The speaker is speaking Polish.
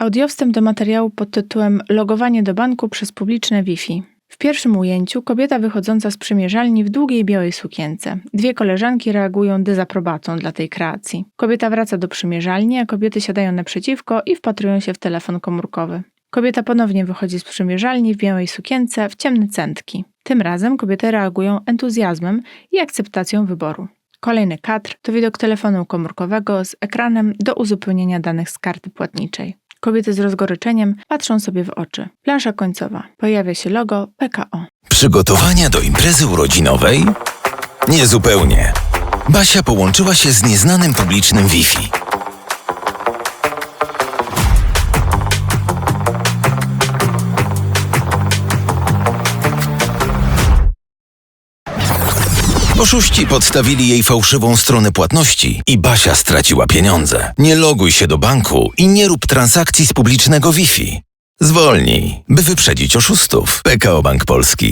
Audiowstęp do materiału pod tytułem Logowanie do banku przez publiczne Wi-Fi. W pierwszym ujęciu kobieta wychodząca z przymierzalni w długiej białej sukience. Dwie koleżanki reagują dezaprobatą dla tej kreacji. Kobieta wraca do przymierzalni, a kobiety siadają naprzeciwko i wpatrują się w telefon komórkowy. Kobieta ponownie wychodzi z przymierzalni w białej sukience w ciemne centki. Tym razem kobiety reagują entuzjazmem i akceptacją wyboru. Kolejny kadr to widok telefonu komórkowego z ekranem do uzupełnienia danych z karty płatniczej. Kobiety z rozgoryczeniem patrzą sobie w oczy. Plansza końcowa. Pojawia się logo PKO. Przygotowania do imprezy urodzinowej? Niezupełnie. Basia połączyła się z nieznanym publicznym Wi-Fi. Oszuści podstawili jej fałszywą stronę płatności i Basia straciła pieniądze. Nie loguj się do banku i nie rób transakcji z publicznego Wi-Fi. Zwolnij, by wyprzedzić oszustów. PKO Bank Polski.